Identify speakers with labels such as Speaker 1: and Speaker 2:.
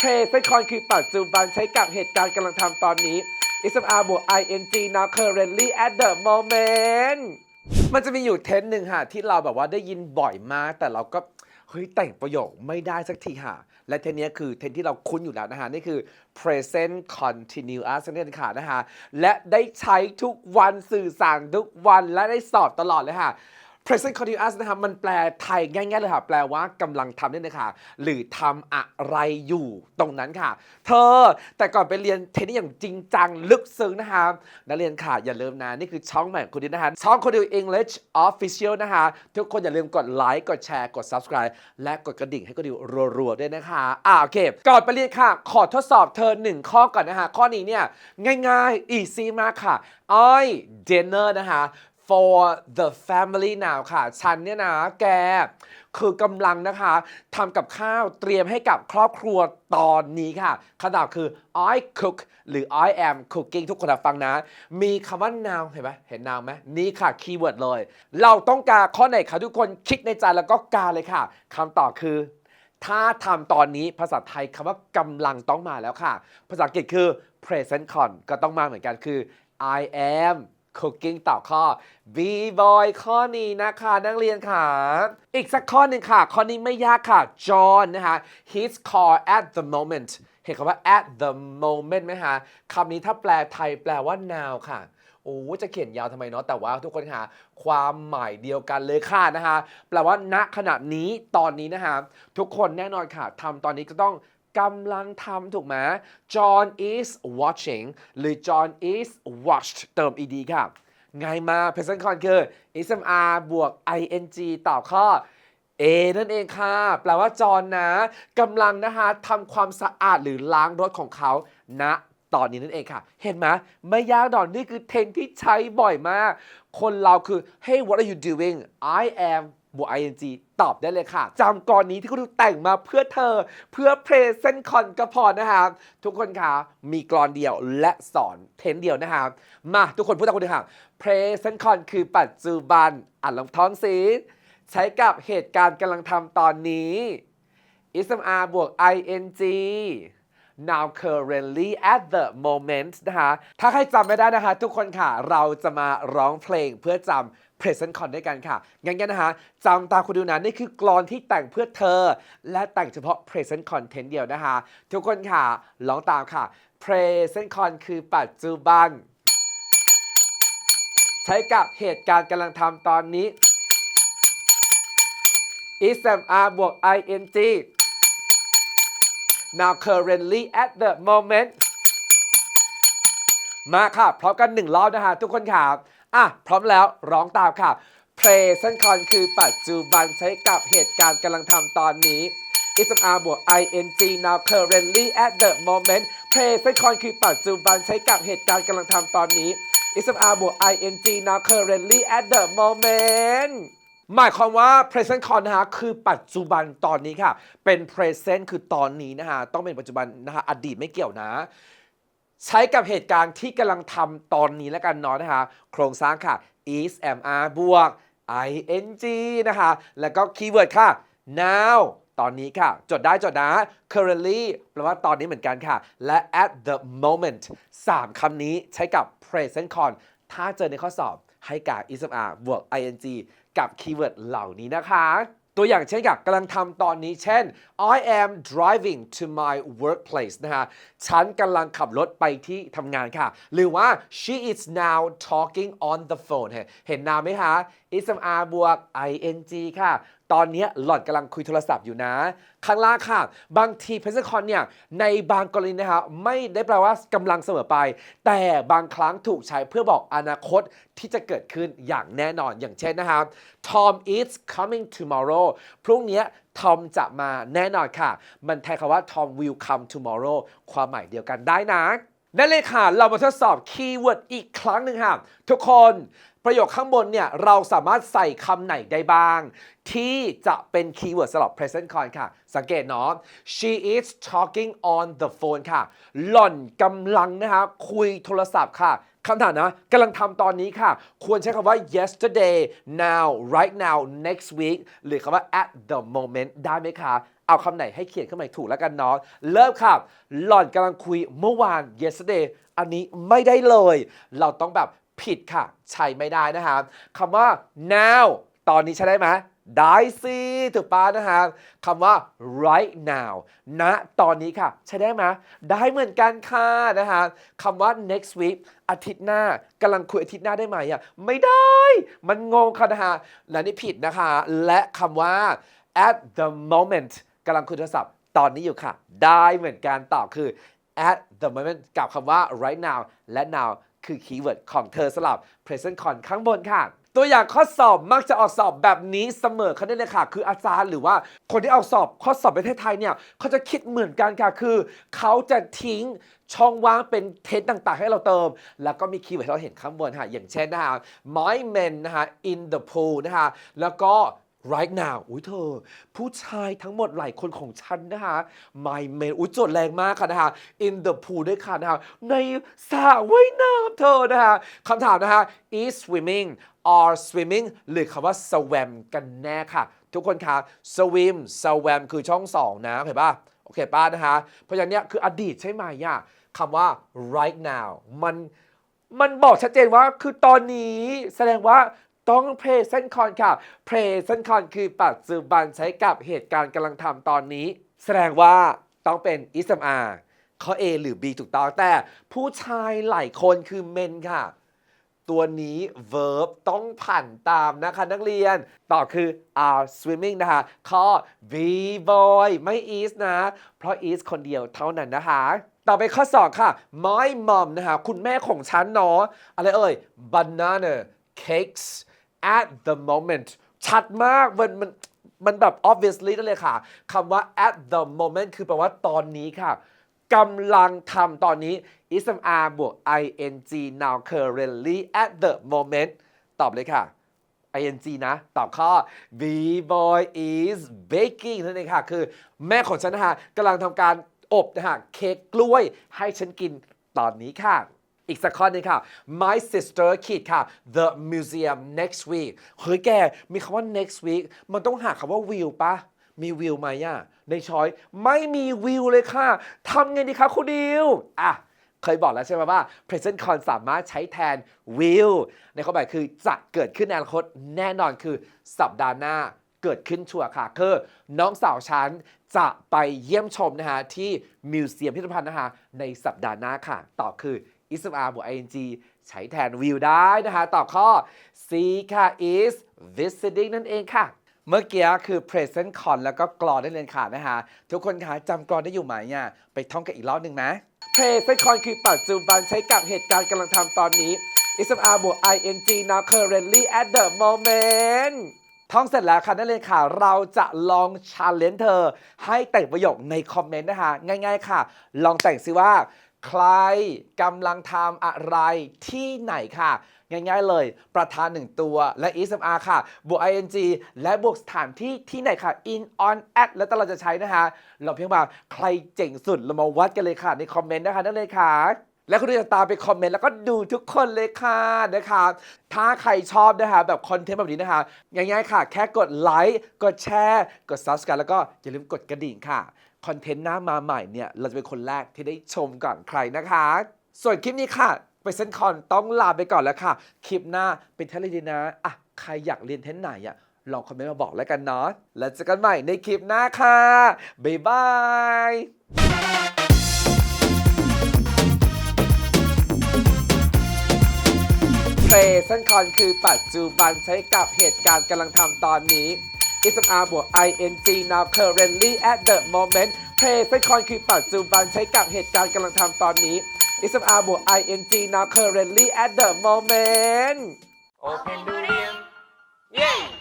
Speaker 1: present con คือปัจจุบันใช้กับเหตุการณ์กำลังทำตอนนี้ ismr บวก ing now currently at the moment มันจะมีอยู่เทนหนึ่งค่ะที่เราแบบว่าได้ยินบ่อยมาก แต่เราก็เฮ้ยแต่งประโยคไม่ได้สักทีค่ะ และเทนนี้คือเทนที่เราคุ้นอยู่แล้วนะฮะนี่คือ present continuous นั่นค่ะนะฮะและได้ใช้ทุกวันสื่อสารทุกวันและได้สอบตลอดเลยค่ะ present continuous นะครับมันแปลไทยง่ายๆเลยค่ะ แปลว่ากำลังทำนั่นเองค่ะหรือทำอะไรอยู่ตรงนั้นค่ะ เธอแต่ก่อนไปเรียนเทนนิสอย่างจริงจังลึกซึ้งนะคะนักเรียนค่ะ อย่าลืมนะ นี่คือช่องใหม่ของคุณดิวนะคะช่องคุณดิว English Official นะคะทุกคนอย่าลืมกดไลค์กดแชร์กด subscribe และกดกระดิ่งให้คุณดิวรัวๆด้วยนะคะอ่าโอเคก่อนไปเรียนค่ะ ขอทดสอบเธอหนึ่งข้อก่อนนะคะข้อนี้เนี่ยง่ายๆ easy มากค่ะ I dinner นะคะ for the family now ค่ะ ฉันเนี่ยนะ แก คือกำลังนะคะทำกับข้าวเตรียมให้กับครอบครัวตอนนี้ค่ะคำตอบคือ I cook หรือ I am cooking ทุกคนฟังนะ มีคำว่า now เห็นไหมเห็น now ไหมนี่ค่ะ คีย์เวิร์ดเลย เราต้องการข้อไหนคะทุกคนคิดในใจแล้วก็กาเลยค่ะคำตอบคือ ถ้าทำตอนนี้ภาษาไทยคำว่ากำลังต้องมาแล้วค่ะ ภาษาอังกฤษคือ present con ก็ต้องมาเหมือนกันคือ I am cooking ต่อข้อ B boy ข้อนี้นะคะนักเรียนค่ะ อีกสักข้อหนึ่งค่ะ ข้อนี้ไม่ยากค่ะ John นะคะ his car at the moment เห็นคำว่า at the moment ไหมคะคำนี้ถ้าแปลไทยแปลว่า now ค่ะโอ้จะเขียนยาวทำไมเนาะแต่ว่าทุกคนค่ะความหมายเดียวกันเลยค่ะนะคะแปลว่าณขณะนี้ตอนนี้นะคะทุกคนแน่นอนค่ะทำตอนนี้ก็ต้อง กำลังทำถูกไหม John is watching หรือ John is watched เติม ed ค่ะ ง่ายมาก present con คือ ismr บวก ing ต่อข้อ A นั่นเองค่ะ แปลว่าจอนนะกำลังนะคะทำความสะอาดหรือล้างรถของเขาณตอนนี้นั่นเองค่ะ เห็นไหมไม่ยากดอกนี่คือเทนที่ใช้บ่อยมาก คนเราคือ hey what are you doing I am บวก ing ตอบได้เลยค่ะจำกรนี้ที่คุณดูแต่งมาเพื่อเธอ เพื่อ present con ก็พอนะครับทุกคนค่ะมีกรอนเดียวและสอนเทนเดียวนะครับมาทุกคนพูดตามคุณดูค่ะ present con คือปัจจุบันอ่านลองท้องสิใช้กับเหตุการณ์กำลังทำตอนนี้ ismr บวก ing now currently at the moment นะคะ ถ้าใครจำไม่ได้นะคะ ทุกคนค่ะ เราจะมาร้องเพลงเพื่อจำ present con ด้วยกันค่ะงั้นๆนะคะจำตาคุณดูนะนี่คือกลอนที่แต่งเพื่อเธอ และแต่งเฉพาะ present content เดียวนะคะ ทุกคนค่ะร้องตามค่ะ present con คือปัจจุบัน ใช้กับเหตุการณ์กำลังทำตอนนี้ ismr บวก ing now currently at the moment มาค่ะพร้อมกันหนึ่งรอบนะคะทุกคนค่ะ อะ พร้อมแล้วร้องตามค่ะ present con คือปัจจุบันใช้กับเหตุการณ์กำลังทำตอนนี้ ismr บวก ing now currently at the moment present con คือปัจจุบันใช้กับเหตุการณ์กำลังทำตอนนี้ ismr บวก ing now currently at the moment หมายความว่า present con นะฮะคือปัจจุบันตอนนี้ค่ะ เป็น present คือตอนนี้นะฮะ ต้องเป็นปัจจุบันนะฮะ อดีตไม่เกี่ยวนะ ใช้กับเหตุการณ์ที่กำลังทำตอนนี้แล้วกันเนาะนะคะ โครงสร้างค่ะ is mr บวก ing นะคะ แล้วก็คีย์เวิร์ดค่ะ now ตอนนี้ค่ะ จดได้จดนะ currently แปลว่าตอนนี้เหมือนกันค่ะ และ at the moment 3คำนี้ใช้กับ present con ถ้าเจอในข้อสอบให้กับ is mr บวก ing กับคีย์เวิร์ดเหล่านี้นะคะ ตัวอย่างเช่นกับกำลังทำตอนนี้ เช่น I am driving to my workplace นะฮะ ฉันกำลังขับรถไปที่ทำงานค่ะ หรือว่า she is now talking on the phone เห็นนนามไหมคะ ismr บวก ing ค่ะ ตอนนี้หล่อนกำลังคุยโทรศัพท์อยู่นะ ข้างล่างค่ะ บางที present con เนี่ย ในบางกรณีนะคะไม่ได้แปลว่ากำลังเสมอไป แต่บางครั้งถูกใช้เพื่อบอกอนาคตที่จะเกิดขึ้นอย่างแน่นอนอย่างเช่นนะครับ Tom is coming tomorrow พรุ่งนี้ทอมจะมาแน่นอนค่ะ มันแทนคำว่า Tom will come tomorrow ความหมายเดียวกันได้นะนั่นเลยค่ะ เรามาทดสอบคีย์เวิร์ดอีกครั้งหนึ่งค่ะ ทุกคน ประโยคข้างบนเนี่ยเราสามารถใส่คำไหนได้บ้าง ที่จะเป็นคีย์เวิร์ดสำหรับ present con ค่ะ สังเกตเนาะ she is talking on the phone ค่ะ หล่อนกำลังนะคะคุยโทรศัพท์ค่ะคำถามนะกำลังทำตอนนี้ค่ะ ควรใช้คำว่า yesterday now right now next week หรือคำว่า at the moment ได้ไหมคะ เอาคำไหนให้เขียนขึ้นมาถูกแล้วกันเนาะเริ่มค่ะ หล่อนกำลังคุยเมื่อวาน yesterday อันนี้ไม่ได้เลย เราต้องแบบ ผิดค่ะ ใช้ไม่ได้นะครับคำว่า now ตอนนี้ใช้ได้ไหมได้สิถูกป้านะครับคำว่า right now ณตอนนี้ค่ะ ใช้ได้ไหมได้เหมือนกันค่ะนะครับคำว่า next week อาทิตย์หน้ากำลังคุยอาทิตย์หน้าได้ไหมอะไม่ได้ มันงงค่ะนะฮะและนี่ผิดนะคะ และคำว่า at the moment กำลังคุยโทรศัพท์ตอนนี้อยู่ค่ะ ได้เหมือนกันตอบคือ at the moment กับคำว่า right now และ now คือคีย์เวิร์ดของเธอสลับ present con ข้างบนค่ะ ตัวอย่างข้อสอบมักจะออกสอบแบบนี้เสมอเขาได้เลยค่ะ คืออาจารย์หรือว่าคนที่ออกสอบข้อสอบประเทศไทยเนี่ยเขาจะคิดเหมือนกันค่ะ คือเขาจะทิ้งช่องว่างเป็นเทสต่างๆ ให้เราเติม แล้วก็มีคีย์เวิร์ดให้เราเห็นข้างบนค่ะอย่างเช่นนะคะ my men นะคะ in the pool นะคะแล้วก็ right now อุ้ยเธอ ผู้ชายทั้งหมดหลายคนของฉันนะคะ my men อุ้ยโจทย์แรงมากค่ะนะคะ in the pool ด้วยค่ะนะคะ ในสระว่ายน้ำเธอนะคะคำถามนะคะ is swimming or swimming หรือคำว่า swam กันแน่ค่ะ ทุกคนคะ swim swam คือช่องสองนะเห็นป่ะโอเคป้านะคะ เพราะฉะนั้นเนี่ยคืออดีตใช่ไหมอะคำว่า right now มันมันบอกชัดเจนว่าคือตอนนี้แสดงว่า ต้อง present con ค่ะ present con คือปัจจุบันใช้กับเหตุการณ์กำลังทำตอนนี้ แสดงว่าต้องเป็น ismr ข้อ A หรือ B ถูกต้องแต่ผู้ชายหลายคนคือ men ค่ะ ตัวนี้ verb ต้องผ่านตามนะคะนักเรียน ต่อคือ are swimming นะคะ ข้อ v boy ไม่ is นะ เพราะ is คนเดียวเท่านั้นนะคะ ต่อไปข้อ 2 ค่ะ my mom นะคะ คุณแม่ของฉันเนาะ อะไรเอ่ย banana cakes at the moment ชัดมากมันมันมันแบบ obviously นั่นเลยค่ะคำว่า at the moment คือแปลว่าตอนนี้ค่ะกำลังทำตอนนี้ ismr บวก ing now currently at the moment ตอบเลยค่ะ ing นะ ตอบข้อ b boy is baking นั่นเองค่ะ คือแม่ของฉันนะคะกำลังทำการอบนะฮะเค้กกล้วยให้ฉันกินตอนนี้ค่ะ อีกสักข้อหนึงค่ะ my sister ขีดค่ะ the museum next week เฮ้ยแก มีคำว่า next week มันต้องหาคำว่า will ปะ มีวิวไหมอะในช้อยไม่มีวิวเลยค่ะทำไงดีคะคุณดิวอะเคยบอกแล้วใช่ไหมว่า present con สามารถใช้แทน will ในข้อหมายคือจะเกิดขึ้นในอนาคตแน่นอนคือสัปดาห์หน้าเกิดขึ้นชัวร์ค่ะ คือน้องสาวฉันจะไปเยี่ยมชมนะฮะที่มิวเซียมพิพิธภัณฑ์นะฮะในสัปดาห์หน้าค่ะตอบคือ is r บวก ing ใช้แทน will ได้นะคะ ตอบข้อ C ค่ะ is visiting นั่นเองค่ะ เมื่อกี้คือ present con แล้วก็กรอนได้เรียนขานะคะ ทุกคนคะจำกรอนได้อยู่ไหมเนี่ยไปท่องกันอีกรอบหนึ่งไหม present con คือปัจจุบันใช้กับเหตุการณ์กำลังทำตอนนี้ ismr บวก ing now currently at the moment ท่องเสร็จแล้วค่ะนักเรียนค่ะ เราจะลอง challenge เธอ ให้แต่งประโยคในคอมเมนต์นะคะ ง่ายๆค่ะ ลองแต่งซิว่า ใครกำลังทำอะไรที่ไหนค่ะ ง่ายๆเลย ประธานหนึ่งตัวและ ismr ค่ะ บวก ing และบวกสถานที่ที่ไหนค่ะ in on at แล้วแต่เราจะใช้นะคะเราเพียงมาใครเจ๋งสุด เรามาวัดกันเลยค่ะ ในคอมเมนต์นะคะนั่นเลยค่ะและคุณจะตามไปคอมเมนต์แล้วก็ดูทุกคนเลยค่ะนะคะถ้าใครชอบนะคะแบบคอนเทนต์แบบนี้นะคะง่ายๆค่ะ แค่กดไลค์กดแชร์ กด subscribe แล้วก็อย่าลืมกดกระดิ่งค่ะ คอนเทนต์หน้ามาใหม่เนี่ย เราจะเป็นคนแรกที่ได้ชมก่อนใครนะคะ ส่วนคลิปนี้ค่ะ ไปเซนคอนต้องลาไปก่อนแล้วค่ะ คลิปหน้าเป็นเทนอะไรดีนะอะใครอยากเรียนเทนไหนอะลองคอมเมนต์มาบอกแล้วกันเนาะแล้วเจอกันใหม่ในคลิปหน้าค่ะ บ๊ายบายเ r เ s e n t con คือปัจจุบันใช้กับเหตุการณ์กำลังทำตอนนี้ SMR บวก ing now currently at the moment present con คือปัจจุบันใช้กับเหตุการณ์กำลังทำตอนนี้ SMR บวก ing now currently at the moment
Speaker 2: Open Durian. Yay!